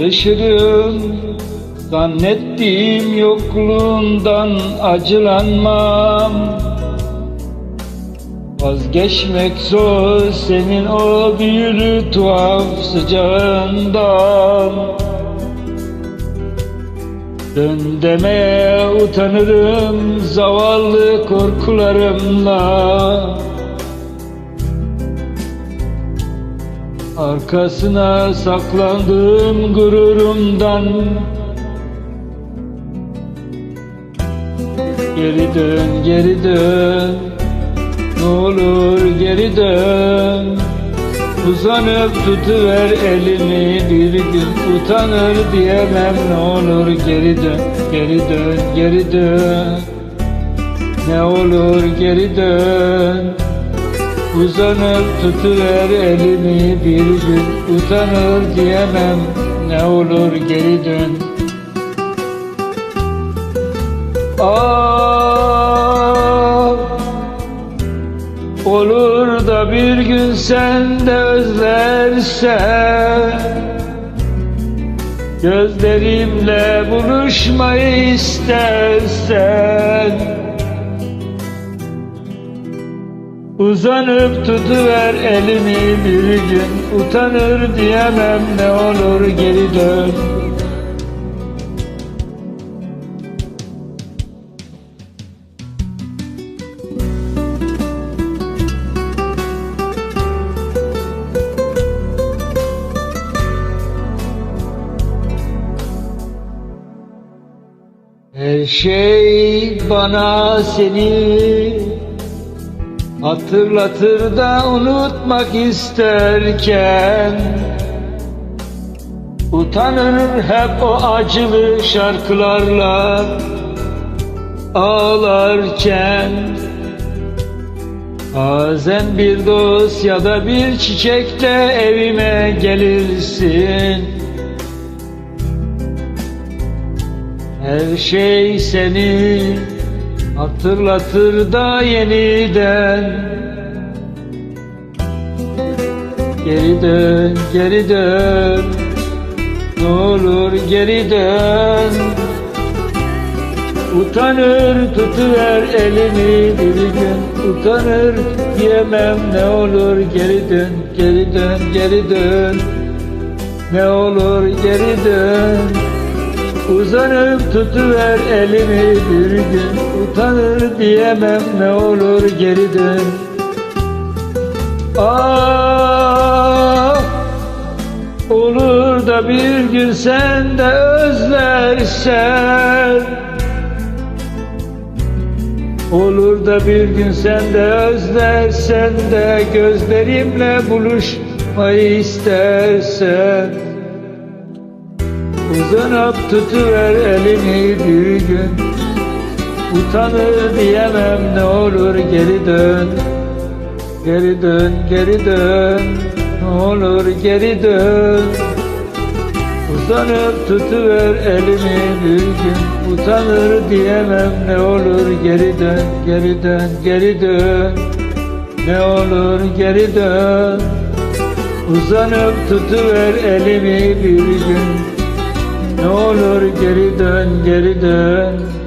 Alışırım zannettiğim yokluğundan acılanmam. Vazgeçmek zor senin o büyülü tuhaf sıcağından. Dön demeye utanırım zavallı korkularımla Arkasına saklandığım gururumdan. Geri dön, geri dön. Ne olur geri dön. Uzanıp tutuver elimi bir gün Utanır diyemem. Ne olur geri dön Geri dön, geri dön. Ne olur geri dön Uzanıp tutuver elimi bir gün. Utanır diyemem ne olur geri dön. Ah Olur da bir gün sen de özlersen. Gözlerimle buluşmayı istersen Uzanıp tutuver elimi bir gün. Utanır diyemem ne olur geri dön. Her şey bana seni Hatırlatır da unutmak isterken Utanır hep o acılı şarkılarla Ağlarken Bazen bir dost ya da bir çiçekle evime gelirsin. Her şey seni hatırlatır da yeniden. Geri dön, geri dön. Ne olur geri dön. Utanır tutuver elimi bir gün. Utanır diyemem ne olur. Geri dön, geri dön, geri dön. Ne olur geri dön Uzanıp tutuver elimi bir gün Utanır diyemem ne olur geri dön. Ah Olur da bir gün sen de özlersen. Olur da bir gün sen de özlersen de Gözlerimle buluşmayı istersen Uzanıp tutuver elimi bir gün. Utanır diyemem ne olur geri dön. Geri dön, geri dön. Ne olur geri dön. Uzanıp tutuver elimi bir gün. Utanır diyemem ne olur geri dön Geri dön, geri dön. Ne olur geri dön. Uzanıp tutuver elimi bir gün ne olur geri dön, geri dön